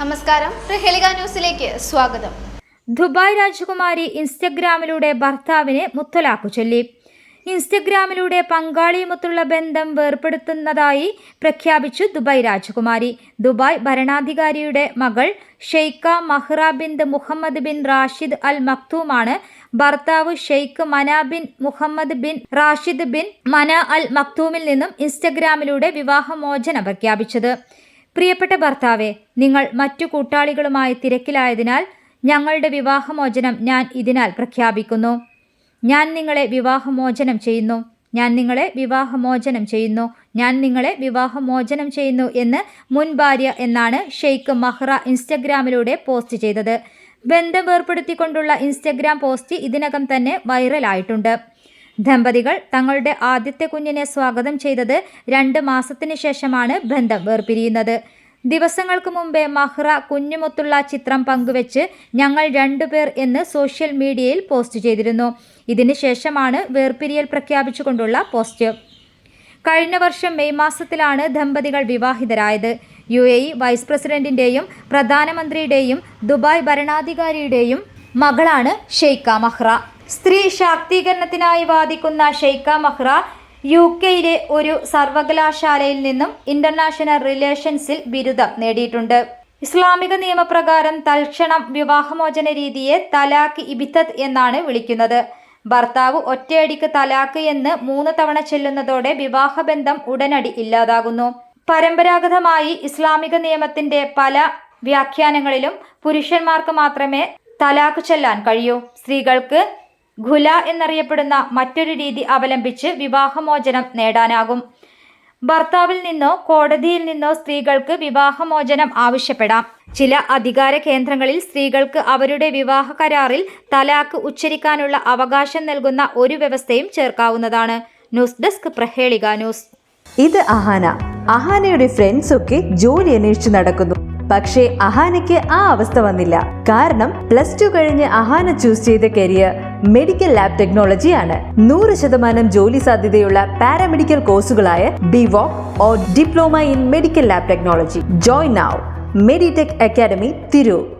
നമസ്കാരം. പ്രഹേളിക ന്യൂസിലേക്ക് സ്വാഗതം. ദുബായ് രാജകുമാരി ഇൻസ്റ്റഗ്രാമിലൂടെ ഭർത്താവിനെ മുത്തലാക്കു ചൊല്ലി. ഇൻസ്റ്റഗ്രാമിലൂടെ പങ്കാളിയുമൊത്തുള്ള ബന്ധം വേർപ്പെടുത്തുന്നതായി പ്രഖ്യാപിച്ചു ദുബായ് രാജകുമാരി. ദുബായ് ഭരണാധികാരിയുടെ മകൾ Sheikha Mahra bin Mohammed bin Rashid Al മക്തൂമാണ് ഭർത്താവ് Sheikh Mana bin Mohammed bin Rashid bin Mana Al മക്തൂമിൽ നിന്നും ഇൻസ്റ്റഗ്രാമിലൂടെ വിവാഹമോചനം പ്രഖ്യാപിച്ചത്. പ്രിയപ്പെട്ട ഭർത്താവെ നിങ്ങൾ മറ്റു കൂട്ടാളികളുമായി തിരക്കിലായതിനാൽ ഞങ്ങളുടെ വിവാഹമോചനം ഞാൻ ഇതിനാൽ പ്രഖ്യാപിക്കുന്നു. ഞാൻ നിങ്ങളെ വിവാഹമോചനം ചെയ്യുന്നു. ഞാൻ നിങ്ങളെ വിവാഹമോചനം ചെയ്യുന്നു. ഞാൻ നിങ്ങളെ വിവാഹമോചനം ചെയ്യുന്നു എന്ന് മുൻ ഭാര്യ എന്നാണ് ഷെയ്ഖ് മഹ്റ ഇൻസ്റ്റഗ്രാമിലൂടെ പോസ്റ്റ് ചെയ്തത്. ബന്ധം വേർപ്പെടുത്തിക്കൊണ്ടുള്ള ഇൻസ്റ്റഗ്രാം പോസ്റ്റ് ഇതിനകം തന്നെ വൈറലായിട്ടുണ്ട്. ദമ്പതികൾ തങ്ങളുടെ ആദ്യത്തെ കുഞ്ഞിനെ സ്വാഗതം ചെയ്തത് രണ്ട് മാസത്തിന് ശേഷമാണ് ബന്ധം വേർപിരിയുന്നത്. ദിവസങ്ങൾക്ക് മുമ്പേ മഹ്റ കുഞ്ഞുമൊത്തുള്ള ചിത്രം പങ്കുവെച്ച് ഞങ്ങൾ രണ്ടുപേർ എന്ന് സോഷ്യൽ മീഡിയയിൽ പോസ്റ്റ് ചെയ്തിരുന്നു. ഇതിന് ശേഷമാണ് വേർപിരിയൽ പ്രഖ്യാപിച്ചുകൊണ്ടുള്ള പോസ്റ്റ്. കഴിഞ്ഞ വർഷം മെയ് മാസത്തിലാണ് ദമ്പതികൾ വിവാഹിതരായത്. യു എ ഇ വൈസ് പ്രസിഡന്റിന്റെയും പ്രധാനമന്ത്രിയുടെയും ദുബായ് ഭരണാധികാരിയുടെയും മകളാണ് ഷെയ്ഖ മഹ്റ. സ്ത്രീ ശാക്തീകരണത്തിനായി വാദിക്കുന്ന ഷെയ്ഖ മഹ്റ യു കെയിലെ ഒരു സർവകലാശാലയിൽ നിന്നും ഇന്റർനാഷണൽ റിലേഷൻസിൽ ബിരുദം നേടിയിട്ടുണ്ട്. ഇസ്ലാമിക നിയമപ്രകാരം തൽക്ഷണം വിവാഹമോചന രീതിയെ തലാഖ് ഇബിത്തത് എന്നാണ് വിളിക്കുന്നത്. ഭർത്താവ് ഒറ്റയടിക്ക് തലാഖ് എന്ന് മൂന്ന് തവണ ചെല്ലുന്നതോടെ വിവാഹബന്ധം ഉടനടി ഇല്ലാതാകുന്നു. പരമ്പരാഗതമായി ഇസ്ലാമിക നിയമത്തിന്റെ പല വ്യാഖ്യാനങ്ങളിലും പുരുഷന്മാർക്ക് മാത്രമേ തലാഖ് ചെല്ലാൻ കഴിയൂ. സ്ത്രീകൾക്ക് ഖുല എന്നറിയപ്പെടുന്ന മറ്റൊരു രീതി അവലംബിച്ച് വിവാഹമോചനം നേടാനാകും. ഭർത്താവിൽ നിന്നോ കോടതിയിൽ നിന്നോ സ്ത്രീകൾക്ക് വിവാഹമോചനം ആവശ്യപ്പെടാം. ചില അധികാര കേന്ദ്രങ്ങളിൽ സ്ത്രീകൾക്ക് അവരുടെ വിവാഹ കരാറിൽ തലാക്ക് ഉച്ചരിക്കാനുള്ള അവകാശം നൽകുന്ന ഒരു വ്യവസ്ഥയും ചേർക്കാവുന്നതാണ്. News desk Prahelika news. ഇത് അഹാന. അഹാനയുടെ ഫ്രണ്ട്സ് ഒക്കെ ജോലി അന്വേഷിച്ചു നടക്കുന്നു. പക്ഷേ അഹാനയ്ക്ക് ആ അവസ്ഥ വന്നില്ല. കാരണം പ്ലസ് ടു കഴിഞ്ഞ് അഹാന ചൂസ് ചെയ്ത കരിയർ മെഡിക്കൽ ലാബ് ടെക്നോളജി ആണ് നൂറ് ശതമാനം ജോലി സാധ്യതയുള്ള paramedical കോഴ്സുകളായ BVoc or diploma in medical lab technology. Join now Meditech Academy Tirur